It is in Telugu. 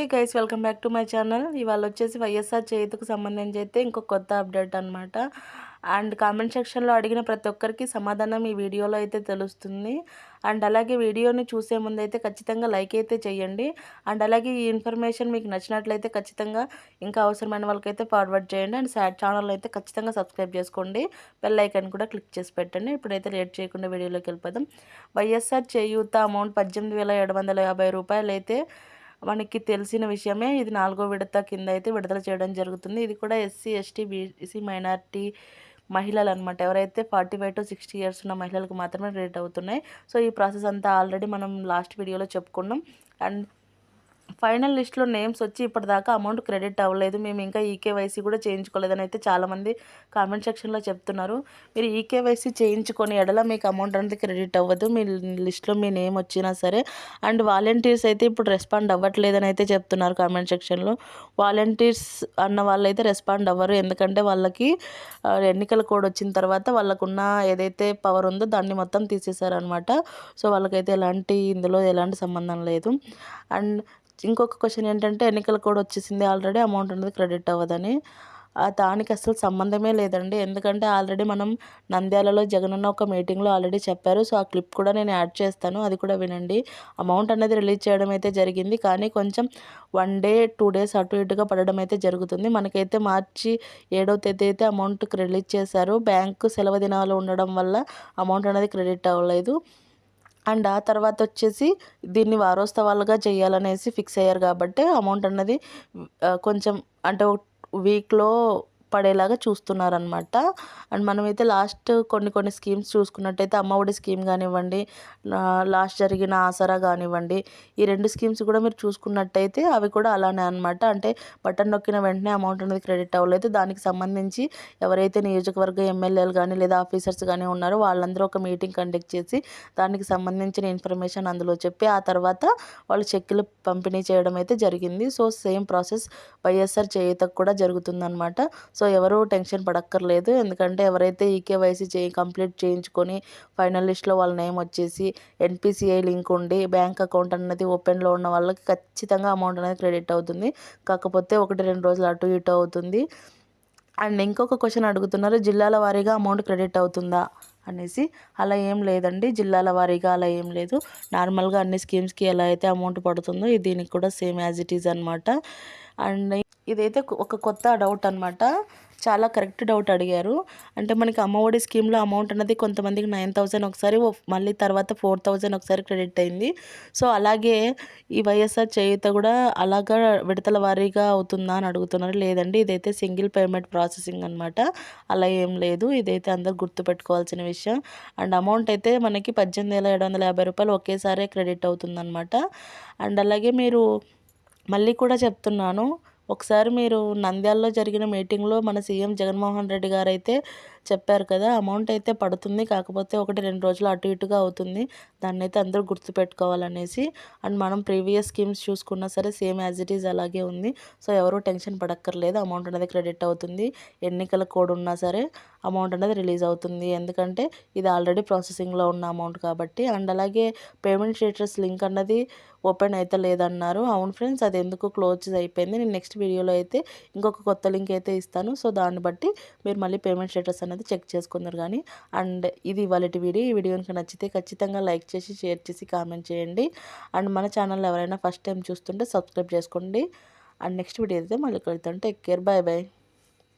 Hey guys welcome back to my channel ఇవాళ వచ్చేసి వైఎస్ఆర్ చేతికి సంబంధించి అయితే ఇంకో కొత్త అప్డేట్ అనమాట అండ్ కామెంట్ సెక్షన్లో అడిగిన ప్రతి ఒక్కరికి సమాధానం ఈ వీడియోలో అయితే తెలుస్తుంది. అండ్ అలాగే వీడియోని చూసే ముందు అయితే ఖచ్చితంగా లైక్ అయితే చేయండి. అండ్ అలాగే ఈ ఇన్ఫర్మేషన్ మీకు నచ్చినట్లయితే ఖచ్చితంగా ఇంకా అవసరమైన వాళ్ళకైతే ఫార్వర్డ్ చేయండి. అండ్ సాడ్ ఛానల్ అయితే ఖచ్చితంగా సబ్స్క్రైబ్ చేసుకోండి. బెల్ ఐకాన్ కూడా క్లిక్ చేసి పెట్టండి. ఇప్పుడైతే లేట్ చేయకుండా వీడియోలోకి వెళ్ళిపోదాం. వైఎస్ఆర్ చేయూత అమౌంట్ పద్దెనిమిది వేల ఏడు వందల యాభై రూపాయలు అయితే మనకి తెలిసిన విషయమే ఇది నాలుగో విడత కింద అయితే విడుదల చేయడం జరుగుతుంది. ఇది కూడా ఎస్సీ ఎస్టీ బీసీ మైనార్టీ మహిళలు అనమాట ఎవరైతే forty five to sixty years ఉన్న మహిళలకు మాత్రమే రేట్ అవుతున్నాయి. సో ఈ ప్రాసెస్ అంతా ఆల్రెడీ మనం లాస్ట్ వీడియోలో చెప్పుకున్నాం. అండ్ ఫైనల్ లిస్ట్లో నేమ్స్ వచ్చి ఇప్పటిదాకా అమౌంట్ క్రెడిట్ అవ్వలేదు. మేము ఇంకా ఈకేవైసీ కూడా చేయించుకోలేదని అయితే చాలామంది కామెంట్ సెక్షన్లో చెప్తున్నారు. మీరు ఈకేవైసీ చేయించుకొని ఎడల మీకు అమౌంట్ అనేది క్రెడిట్ అవ్వదు. మీ లిస్ట్లో మీ నేమ్ వచ్చినా సరే అండ్ వాలంటీర్స్ అయితే ఇప్పుడు రెస్పాండ్ అవ్వట్లేదని అయితే చెప్తున్నారు కామెంట్ సెక్షన్లో. వాలంటీర్స్ అన్న వాళ్ళైతే రెస్పాండ్ అవ్వరు. ఎందుకంటే వాళ్ళకి ఎన్నికల కోడ్ వచ్చిన తర్వాత వాళ్ళకున్న ఏదైతే పవర్ ఉందో దాన్ని మొత్తం తీసేశారనమాట సో వాళ్ళకైతే ఎలాంటి ఇందులో ఎలాంటి సంబంధం లేదు. అండ్ ఇంకొక క్వశ్చన్ ఏంటంటే ఎన్నికల కోడ్ వచ్చేసింది ఆల్రెడీ అమౌంట్ అనేది క్రెడిట్ అవ్వదని. దానికి అసలు సంబంధమే లేదండి. ఎందుకంటే ఆల్రెడీ మనం నంద్యాలలో జగనన్న ఒక మీటింగ్లో ఆల్రెడీ చెప్పారు. సో ఆ క్లిప్ కూడా నేను యాడ్ చేస్తాను. అది కూడా వినండి. అమౌంట్ అనేది రిలీజ్ చేయడం అయితే జరిగింది. కానీ కొంచెం వన్ డే టూ డేస్ అటు ఇటుగా పడడం అయితే జరుగుతుంది. మనకైతే మార్చి ఏడవ తేదీ అయితే అమౌంట్ రిలీజ్ చేశారు. బ్యాంకు సెలవు దినాలు ఉండడం వల్ల అమౌంట్ అనేది క్రెడిట్ అవ్వలేదు. అండ్ ఆ తర్వాత వచ్చేసి దీన్ని వారోత్సవాలుగా చేయాలనేసి ఫిక్స్ అయ్యారు కాబట్టి అమౌంట్ అన్నది కొంచెం అంటే వీక్లో పడేలాగా చూస్తున్నారనమాట అండ్ మనమైతే లాస్ట్ కొన్ని కొన్ని స్కీమ్స్ చూసుకున్నట్టయితే అమ్మఒడి స్కీమ్ కానివ్వండి లాస్ట్ జరిగిన ఆసరా కానివ్వండి ఈ రెండు స్కీమ్స్ కూడా మీరు చూసుకున్నట్టయితే అవి కూడా అలానే అనమాట అంటే బటన్ నొక్కిన వెంటనే అమౌంట్ అనేది క్రెడిట్ అవ్వలేదు. దానికి సంబంధించి ఎవరైతే నియోజకవర్గ ఎమ్మెల్యేలు కానీ లేదా ఆఫీసర్స్ కానీ ఉన్నారో వాళ్ళందరూ ఒక మీటింగ్ కండక్ట్ చేసి దానికి సంబంధించిన ఇన్ఫర్మేషన్ అందులో చెప్పి ఆ తర్వాత వాళ్ళు చెక్కులు పంపిణీ చేయడం అయితే జరిగింది. సో సేమ్ ప్రాసెస్ వైఎస్ఆర్ చేయుతకు కూడా జరుగుతుందన్నమాట. సో ఎవరు టెన్షన్ పడక్కర్లేదు. ఎందుకంటే ఎవరైతే ఈకేవైసీ చే కంప్లీట్ చేయించుకొని ఫైనల్ లిస్ట్లో వాళ్ళ నేమ్ వచ్చేసి ఎన్పిసిఐ లింక్ ఉండి బ్యాంక్ అకౌంట్ అనేది ఓపెన్లో ఉన్న వాళ్ళకి ఖచ్చితంగా అమౌంట్ అనేది క్రెడిట్ అవుతుంది. కాకపోతే ఒకటి రెండు రోజులు అటు ఇటు అవుతుంది. అండ్ ఇంకొక క్వశ్చన్ అడుగుతున్నారు జిల్లాల వారీగా అమౌంట్ క్రెడిట్ అవుతుందా అనేసి. అలా ఏం లేదండి. జిల్లాల వారీగా అలా ఏం లేదు. నార్మల్గా అన్ని స్కీమ్స్కి ఎలా అయితే అమౌంట్ పడుతుందో దీనికి కూడా సేమ్ యాజ్ ఇట్ ఈజ్ అనమాట అండ్ ఇదైతే ఒక కొత్త డౌట్ అనమాట చాలా కరెక్ట్ డౌట్ అడిగారు. అంటే మనకి అమ్మఒడి స్కీమ్లో అమౌంట్ అనేది కొంతమందికి నైన్ థౌజండ్ ఒకసారి మళ్ళీ తర్వాత ఫోర్ థౌజండ్ ఒకసారి క్రెడిట్ అయింది. సో అలాగే ఈ వైఎస్ఆర్ చేయుత కూడా అలాగా విడతల వారీగా అవుతుందా అని అడుగుతున్నారు. లేదండి ఇదైతే సింగిల్ పేమెంట్ ప్రాసెసింగ్ అనమాట అలా ఏం లేదు. ఇదైతే అందరు గుర్తుపెట్టుకోవాల్సిన విషయం. అండ్ అమౌంట్ అయితే మనకి పద్దెనిమిది వేల ఏడు వందల యాభై రూపాయలు ఒకేసారి క్రెడిట్ అవుతుందన్నమాట. అండ్ అలాగే మీరు మళ్ళీ కూడా చెప్తున్నాను. ఒకసారి మీరు నంద్యాలలో జరిగిన మీటింగ్లో మన సీఎం జగన్మోహన్ రెడ్డి గారు అయితే చెప్పారు కదా అమౌంట్ అయితే పడుతుంది. కాకపోతే ఒకటి రెండు రోజులు అటు ఇటుగా అవుతుంది. దాన్ని అయితే అందరూ గుర్తుపెట్టుకోవాలనేసి. అండ్ మనం ప్రీవియస్ స్కీమ్స్ చూసుకున్నా సరే సేమ్ యాజ్ ఇట్ ఈజ్ అలాగే ఉంది. సో ఎవరు టెన్షన్ పడక్కర్లేదు. అమౌంట్ అనేది క్రెడిట్ అవుతుంది. ఎన్నికల కోడ్ ఉన్నా సరే అమౌంట్ అనేది రిలీజ్ అవుతుంది. ఎందుకంటే ఇది ఆల్రెడీ ప్రాసెసింగ్లో ఉన్న అమౌంట్ కాబట్టి. అండ్ అలాగే పేమెంట్ స్టేటస్ లింక్ అన్నది ఓపెన్ అయితే లేదన్నారు. అవును ఫ్రెండ్స్ అది ఎందుకు క్లోజ్ అయిపోయింది? నేను నెక్స్ట్ వీడియోలో అయితే ఇంకొక కొత్త లింక్ అయితే ఇస్తాను. సో దాన్ని బట్టి మీరు మళ్ళీ పేమెంట్ స్టేటస్ అనేది చెక్ చేసుకుందరు కానీ అండ్ ఇది ఇవాళ వీడియో. ఈ వీడియో కనుక నచ్చితే ఖచ్చితంగా లైక్ చేసి షేర్ చేసి కామెంట్ చేయండి. అండ్ మన ఛానల్ ఎవరైనా ఫస్ట్ టైం చూస్తుంటే సబ్స్క్రైబ్ చేసుకోండి. అండ్ నెక్స్ట్ వీడియో అయితే మళ్ళీ కలుగుతుంటే టేక్ కేర్. Bye bye.